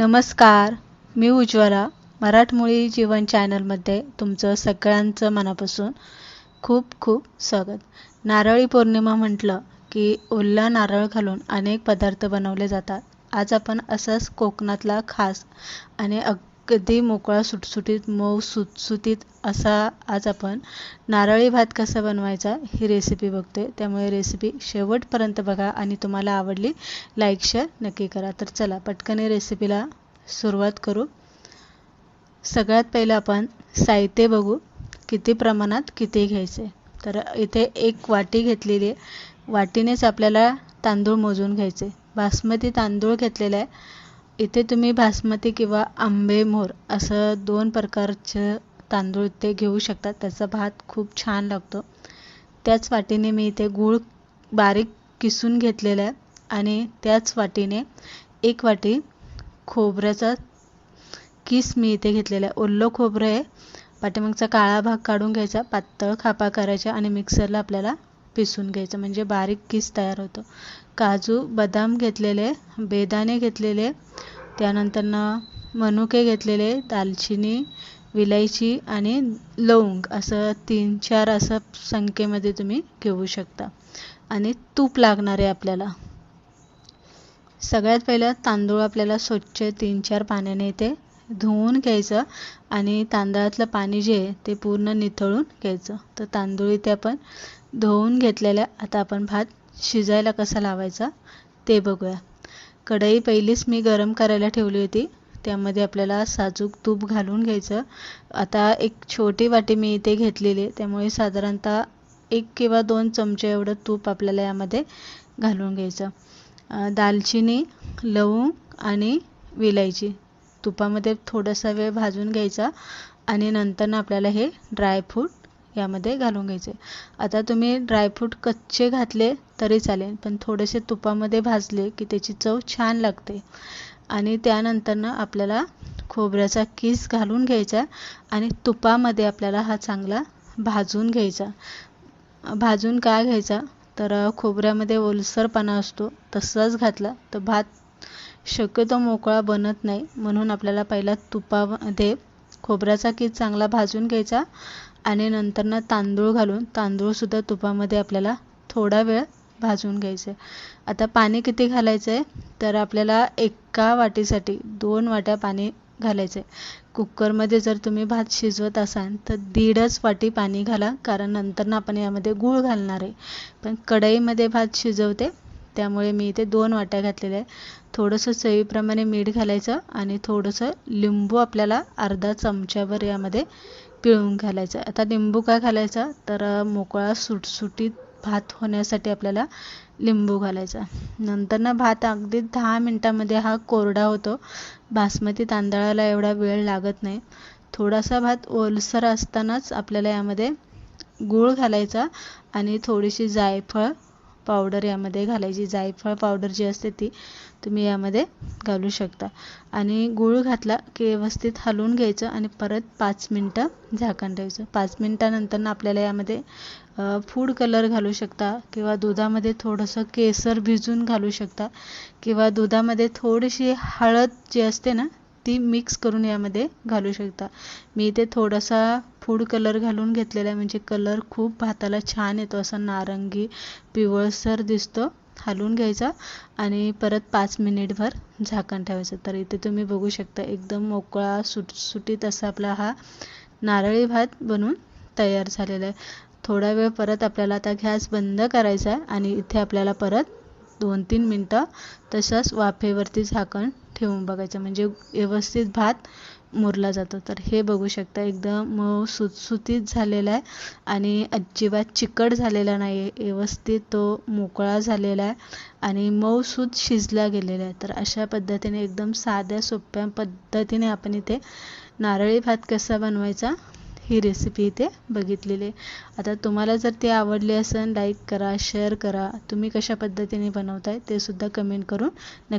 नमस्कार मी उज्ज्वला मराठमोळी जीवन चॅनलमध्ये तुमचं सगळ्यांचं मनापासून खूप खूप स्वागत. नारळी पौर्णिमा म्हटलं की ओला नारळ घालून अनेक पदार्थ बनवले जातात. आज आपण असाच कोकणातला खास आणि अग अगदी मोकळा सुटसुटीत मऊ सुटसुटीत असा आज आपण नारळी भात कसा बनवायचा ही रेसिपी बघतोय. त्यामुळे रेसिपी शेवटपर्यंत बघा आणि तुम्हाला आवडली लाईक शेअर नक्की करा. तर चला पटकन रेसिपीला सुरुवात करू. सगळ्यात पहिलं आपण साहित्य बघू. किती प्रमाणात किती घ्यायचे? तर इथे एक वाटी घेतलेली आहे. वाटीनेच आपल्याला तांदूळ मोजून घ्यायचे. बासमती तांदूळ घेतलेला आहे. इथे तुम्ही बासमती किंवा आंबेमोर असं दोन प्रकारचं तांदूळ ते घेऊ शकता. त्याचा भात खूप छान लागतो. त्याच वाटीने मी इथे गूळ बारीक किसून घेतलेला आहे आणि त्याच वाटीने एक वाटी खोबऱ्याचा किस मी इथे घेतलेला आहे. ओल्लं खोबरं आहे. पाठीमागचा काळा भाग काढून घ्यायचा पातळ खापा करायचा आणि मिक्सरला आपल्याला पिसून घ्यायचं. म्हणजे बारीक किस तयार होतो. काजू बदाम घेतलेले बेदाणे घेतलेले त्यानंतरनं मनुके घेतलेले दालचिनी विलायची आणि लवंग असं तीन चार असं संख्येमध्ये तुम्ही घेऊ शकता. आणि तूप लागणार आहे आपल्याला. सगळ्यात पहिलं तांदूळ आपल्याला स्वच्छ तीन चार पाण्याने ते धुवून घ्यायचं आणि तांदळातलं पाणी जे आहे ते पूर्ण निथळून घ्यायचं. तर तांदूळ इथे आपण धुवून घेतलेल्या आता आपण भात शिजायला कसा लावायचा ते बघूया. कढई पहिलीच मी गरम करायला ठेवली होती त्यामध्ये आपल्याला साजूक तूप घालून घ्यायचं. आता एक छोटी वाटी मी इथे घेतलेली आहे त्यामुळे साधारणतः एक किंवा दोन चमचे एवढं तूप आपल्याला यामध्ये घालून घ्यायचं. दालचिनी लवंग आणि विलायची. तुपामध्ये थोडासा वेळ भाजून घ्यायचा आणि नंतर आपल्याला हे ड्रायफ्रूट यामध्ये घालून घ्यायचे. आता तुम्ही ड्रायफ्रूट कच्चे घातले तरी चालेल पण थोडेसे तुपामध्ये भाजले की त्याची चव छान लागते. आणि त्यानंतरनं आपल्याला खोबऱ्याचा किस घालून घ्यायचा आणि तुपामध्ये आपल्याला हा चांगला भाजून घ्यायचा. भाजून काय घ्यायचा? तर खोबऱ्यामध्ये ओलसरपणा असतो तसाच घातला तर भात शक्यतो मोकळा बनत नाही. म्हणून आपल्याला पहिला तुपामध्ये खोबऱ्याचा कीस चांगला भाजून घ्यायचा आणि नंतरनं तांदूळ घालून तांदूळसुद्धा तुपामध्ये आपल्याला थोडा वेळ भाजून घ्यायचं. आता पाणी किती घालायचं आहे तर आपल्याला एका वाटीसाठी दोन वाट्या पाणी घालायचं आहे कुकरमध्ये जर तुम्ही भात शिजवत असाल तर दीडच वाटी पाणी घाला कारण नंतर आपण यामध्ये गूळ घालणार आहे. पण कढईमध्ये भात शिजवते त्यामुळे मी इथे दोन वाट्या घातलेल्या आहे थोडंसं चवीप्रमाणे मीठ घालायचं आणि थोडंसं लिंबू आपल्याला अर्धा चमच्यावर यामध्ये पिळून घालायचं आता लिंबू का घालायचा? तर मोकळा सुटसुटीत भात होण्यासाठी आपल्याला लिंबू घालायचा नंतर ना भात अगदी दहा मिनटामध्ये हा कोरडा होतो. बासमती तांदळाला एवढा वेळ लागत नाही. थोडासा भात ओलसर असतानाच आपल्याला यामध्ये गूळ घालायचा आणि थोडीशी जायफळ पावडर यामध्ये घालायची जायफळ पावडर जी असते ती तुम्ही यामध्ये घालू शकता. आणि गूळ घातला की व्यवस्थित हलवून घ्यायचं आणि परत पाच मिनटं झाकण ठेवायचं. पाच मिनटानंतर आपल्याला यामध्ये फूड कलर घालू शकता किंवा दुधामध्ये थोडंसं केसर भिजून घालू शकता किंवा दुधामध्ये थोडीशी हळद जी असते ना ती मिक्स करून यामध्ये घालू शकता. मी इथे थोडासा फूड कलर घालून घेतलेला आहे म्हणजे कलर खूप भाताला छान येतो असा नारंगी पिवळसर दिसतो. हलवून घ्यायचा आणि परत पाच मिनिटभर झाकण ठेवायचं. तर इथे तुम्ही बघू शकता एकदम मोकळा सुटसुटीत असा आपला हा नारळी भात बनून तयार झालेला आहे. थोडा वेळ परत आपल्याला आता गॅस बंद करायचा आहे आणि इथे आपल्याला परत दोन तीन मिनटं तसंच वाफेवरती झाकण ठेवून बघायचं. म्हणजे व्यवस्थित भात मुरला जातो. तर हे बघू शकता एकदम मऊ सुटसुटीत झालेला आहे आणि अजिबात चिकट झालेला नाही आहे व्यवस्थित तो मोकळा झालेला आहे आणि मऊसूत शिजला गेलेला आहे. तर अशा पद्धतीने एकदम साध्या सोप्या पद्धतीने आपण इथे नारळी भात कसा बनवायचा ही रेसिपी इथे बघितलेली आहे. आता तुम्हाला जर ती आवडली असेल लाईक करा शेअर करा. तुम्ही कशा पद्धतीने बनवताय ते सुद्धा कमेंट करून नक्की